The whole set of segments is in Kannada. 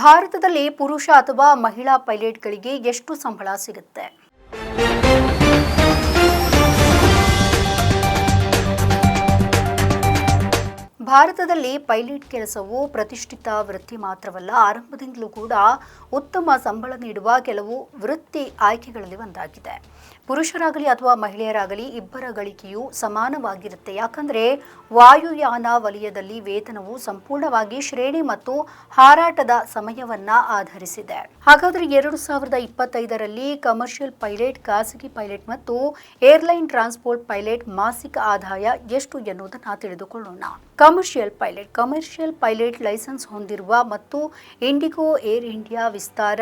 ಭಾರತದಲ್ಲಿ ಪುರುಷ ಅಥವಾ ಮಹಿಳಾ ಪೈಲಟ್ಗಳಿಗೆ ಎಷ್ಟು ಸಂಬಳ ಸಿಗುತ್ತೆ? ಭಾರತದಲ್ಲಿ ಪೈಲಟ್ ಕೆಲಸವು ಪ್ರತಿಷ್ಠಿತ ವೃತ್ತಿ ಮಾತ್ರವಲ್ಲ, ಆರಂಭದಿಂದಲೂ ಕೂಡ ಉತ್ತಮ ಸಂಬಳ ನೀಡುವ ಕೆಲವು ವೃತ್ತಿ ಆಯ್ಕೆಗಳಲ್ಲಿ ಒಂದಾಗಿದೆ. ಪುರುಷರಾಗಲಿ ಅಥವಾ ಮಹಿಳೆಯರಾಗಲಿ ಇಬ್ಬರ ಗಳಿಕೆಯು ಸಮಾನವಾಗಿರುತ್ತೆ. ಯಾಕಂದರೆ ವಾಯುಯಾನ ವಲಯದಲ್ಲಿ ವೇತನವು ಸಂಪೂರ್ಣವಾಗಿ ಶ್ರೇಣಿ ಮತ್ತು ಹಾರಾಟದ ಸಮಯವನ್ನ ಆಧರಿಸಿದೆ. ಹಾಗಾದರೆ ಎರಡು ಸಾವಿರದ ಇಪ್ಪತ್ತೈದರಲ್ಲಿ ಕಮರ್ಷಿಯಲ್ ಪೈಲಟ್, ಖಾಸಗಿ ಪೈಲಟ್ ಮತ್ತು ಏರ್ಲೈನ್ ಟ್ರಾನ್ಸ್ಪೋರ್ಟ್ ಪೈಲಟ್ ಮಾಸಿಕ ಆದಾಯ ಎಷ್ಟು ಎನ್ನುವುದನ್ನು ತಿಳಿದುಕೊಳ್ಳೋಣ. Commercial pilot commercial pilot licence ಹೊಂದಿರುವ ಮತ್ತು ಇಂಡಿಗೋ ಏರ್ ಇಂಡಿಯಾ ವಿಸ್ತಾರ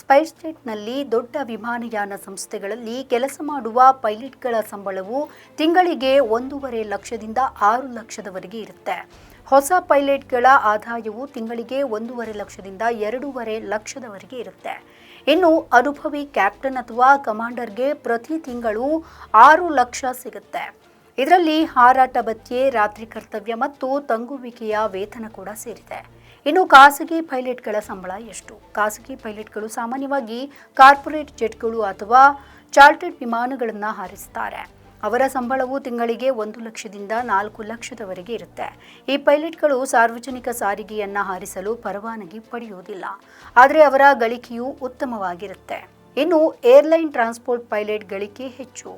ಸ್ಪೈಸ್ ಜೆಟ್ನಲ್ಲಿ ದೊಡ್ಡ ವಿಮಾನಯಾನ ಸಂಸ್ಥೆಗಳಲ್ಲಿ ಕೆಲಸ ಮಾಡುವ ಪೈಲಟ್ಗಳ ಸಂಬಳವು ತಿಂಗಳಿಗೆ ಒಂದೂವರೆ ಲಕ್ಷದಿಂದ ಆರು ಲಕ್ಷದವರೆಗೆ ಇರುತ್ತೆ. ಹೊಸ ಪೈಲಟ್ಗಳ ಆದಾಯವು ತಿಂಗಳಿಗೆ ಒಂದೂವರೆ ಲಕ್ಷದಿಂದ ಎರಡೂವರೆ ಲಕ್ಷದವರೆಗೆ ಇರುತ್ತೆ. ಇನ್ನು ಅನುಭವಿ ಕ್ಯಾಪ್ಟನ್ ಅಥವಾ ಕಮಾಂಡರ್ಗೆ ಪ್ರತಿ ತಿಂಗಳು ಆರು ಲಕ್ಷ ಸಿಗುತ್ತೆ. ಇದರಲ್ಲಿ ಹಾರಾಟ ಭತ್ಯೆ ರಾತ್ರಿ ಕರ್ತವ್ಯ ಮತ್ತು ತಂಗುವಿಕೆಯ ವೇತನ ಕೂಡ ಸೇರಿದೆ. ಇನ್ನು ಖಾಸಗಿ ಪೈಲಟ್ಗಳ ಸಂಬಳ ಎಷ್ಟು? ಖಾಸಗಿ ಪೈಲಟ್ಗಳು ಸಾಮಾನ್ಯವಾಗಿ ಕಾರ್ಪೊರೇಟ್ ಜೆಟ್ಗಳು ಅಥವಾ ಚಾರ್ಟರ್ಡ್ ವಿಮಾನಗಳನ್ನು ಹಾರಿಸುತ್ತಾರೆ ಅವರ ಸಂಬಳವು ತಿಂಗಳಿಗೆ ಒಂದು ಲಕ್ಷದಿಂದ ನಾಲ್ಕು ಲಕ್ಷದವರೆಗೆ ಇರುತ್ತೆ. ಈ ಪೈಲಟ್ಗಳು ಸಾರ್ವಜನಿಕ ಸಾರಿಗೆಯನ್ನ ಹಾರಿಸಲು ಪರವಾನಗಿ ಪಡೆಯುವುದಿಲ್ಲ. ಆದರೆ ಅವರ ಗಳಿಕೆಯು ಉತ್ತಮವಾಗಿರುತ್ತೆ. ಇನ್ನು ಏರ್ಲೈನ್ ಟ್ರಾನ್ಸ್ಪೋರ್ಟ್ ಪೈಲಟ್ ಗಳಿಕೆ ಹೆಚ್ಚು.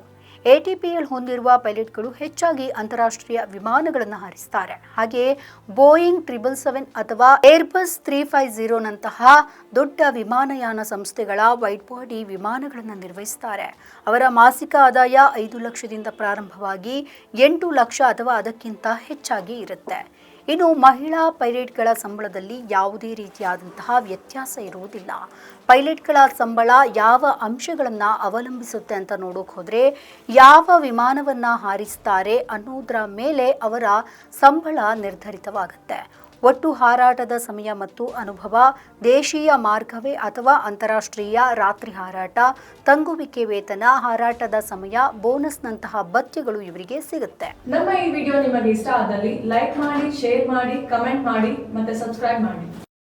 ಎಟಿಪಿಎಲ್ ಹೊಂದಿರುವ ಪೈಲಟ್ಗಳು ಹೆಚ್ಚಾಗಿ ಅಂತಾರಾಷ್ಟ್ರೀಯ ವಿಮಾನಗಳನ್ನು ಹಾರಿಸ್ತಾರೆ. ಹಾಗೆಯೇ ಬೋಯಿಂಗ್ ಟ್ರಿಬಲ್ ಸೆವೆನ್ ಅಥವಾ ಏರ್ಬಸ್ ತ್ರೀ ಫೈವ್ ಜೀರೋನಂತಹ ದೊಡ್ಡ ವಿಮಾನಯಾನ ಸಂಸ್ಥೆಗಳ ವೈಟ್ ಬಾಡಿ ವಿಮಾನಗಳನ್ನು ನಿರ್ವಹಿಸ್ತಾರೆ. ಅವರ ಮಾಸಿಕ ಆದಾಯ ಐದು ಲಕ್ಷದಿಂದ ಪ್ರಾರಂಭವಾಗಿ ಎಂಟು ಲಕ್ಷ ಅಥವಾ ಅದಕ್ಕಿಂತ ಹೆಚ್ಚಾಗಿ ಇರುತ್ತೆ. ಇನ್ನು ಮಹಿಳಾ ಪೈಲಟ್ಗಳ ಸಂಬಳದಲ್ಲಿ ಯಾವುದೇ ರೀತಿಯಾದಂತಹ ವ್ಯತ್ಯಾಸ ಇರುವುದಿಲ್ಲ. ಪೈಲಟ್ಗಳ ಸಂಬಳ ಯಾವ ಅಂಶಗಳನ್ನು ಅವಲಂಬಿಸುತ್ತೆ ಅಂತ ನೋಡೋಕೆ ಹೋದರೆ, ಯಾವ ವಿಮಾನವನ್ನು ಹಾರಿಸ್ತಾರೆ ಅನ್ನೋದರ ಮೇಲೆ ಅವರ ಸಂಬಳ ನಿರ್ಧರಿತವಾಗುತ್ತೆ. ಒಟ್ಟು ಹಾರಾಟದ ಸಮಯ ಮತ್ತು ಅನುಭವ, ದೇಶೀಯ ಮಾರ್ಗವೇ ಅಥವಾ ಅಂತಾರಾಷ್ಟ್ರೀಯ ರಾತ್ರಿ ಹಾರಾಟ, ತಂಗುವಿಕೆ ವೇತನ, ಹಾರಾಟದ ಸಮಯ, ಬೋನಸ್ನಂತಹ ಭತ್ಯಗಳು ಇವರಿಗೆ ಸಿಗುತ್ತೆ. ನಮ್ಮ ಈ ವಿಡಿಯೋ ನಿಮಗೆ ಇಷ್ಟ ಆದಲ್ಲಿ ಲೈಕ್ ಮಾಡಿ, ಶೇರ್ ಮಾಡಿ, ಕಮೆಂಟ್ ಮಾಡಿ ಮತ್ತೆ ಸಬ್ಸ್ಕ್ರೈಬ್ ಮಾಡಿ.